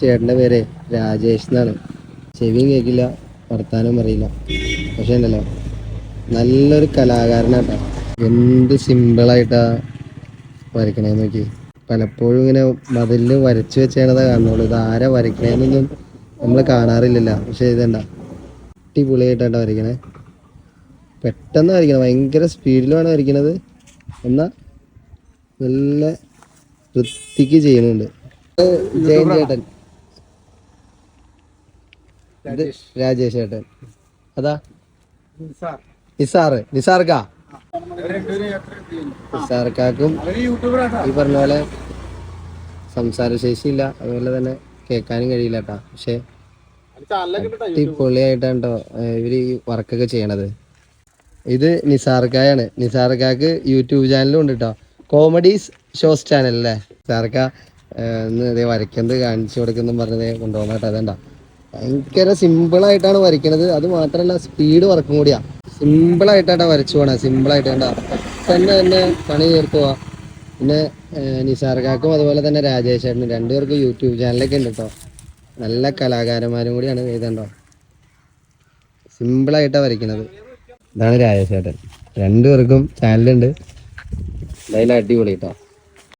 ചേട്ടന്റെ പേര് രാജേഷ് എന്നാണ്. ചെവിയും കേൾക്കില്ല വർത്താനം അറിയില്ല പക്ഷേ ഉണ്ടല്ലോ നല്ലൊരു കലാകാരനാട്ടോ. എന്ത് സിമ്പിളായിട്ടാ വരയ്ക്കണേ നോക്കി. പലപ്പോഴും ഇങ്ങനെ മതിലിൽ വരച്ചു വെച്ചേണതാ കാണുന്നുള്ളൂ ഇത് ആരാ വരയ്ക്കണേന്നൊന്നും നമ്മൾ കാണാറില്ലല്ലോ. പക്ഷെ ഇതണ്ട അടിപൊളിയായിട്ടാണ് വരയ്ക്കണേ. പെട്ടെന്ന് വരയ്ക്കണം. ഭയങ്കര സ്പീഡിലുമാണ് വരയ്ക്കണത്. എന്നാൽ നല്ല വൃത്തിക്ക് ചെയ്യുന്നുണ്ട്. ജയൻ ചേട്ടൻ. ഇത് രാജേഷ്. ഏട്ടൻ. അതാ? നിസാറ് നിസാർക്കാ നിസാർക്കാക്കും ഈ പറഞ്ഞ പോലെ സംസാരശേഷിയില്ല അതുപോലെ തന്നെ കേൾക്കാനും കഴിയില്ല കേട്ടാ പക്ഷെ അടിപൊളിയായിട്ടാണ് കേട്ടോ ഇവർ ഈ വർക്കൊക്കെ ചെയ്യണത്. ഇത് നിസാർക്കായാണ് നിസാർക്കാക്ക് യൂട്യൂബ് ചാനലും ഉണ്ട് കേട്ടോ കോമഡീസ് ഷോസ് ചാനൽ അല്ലേ നിസാർക്ക ഏഹ്, ഇന്ന് ഇതേ വരയ്ക്കുന്നത് കാണിച്ചു കൊടുക്കുന്നു പറഞ്ഞത് കൊണ്ടുപോകണം കേട്ടോ അതേണ്ട ഭയങ്കര സിമ്പിളായിട്ടാണ് വരയ്ക്കണത്. അത് മാത്രല്ല സ്പീഡ് വർക്കും കൂടിയാ. സിമ്പിൾ ആയിട്ടാണ് വരച്ചു പോണേ. സിമ്പിളായിട്ട് കണ്ട. പെട്ടെന്ന് തന്നെ പണി പോവാ പിന്നെ നിസാർക്കാക്കും അതുപോലെ തന്നെ രാജേഷ് ചേട്ടനും രണ്ടുപേർക്കും യൂട്യൂബ് ചാനലൊക്കെ ഉണ്ട് കേട്ടോ നല്ല കലാകാരന്മാരും കൂടിയാണ് എഴുതണ്ടോ സിമ്പിളായിട്ടാണ് വരയ്ക്കുന്നത് ഇതാണ് രാജേഷ് ചേട്ടൻ രണ്ടുപേർക്കും ചാനലുണ്ട് എന്തായാലും അടിപൊളി കേട്ടോ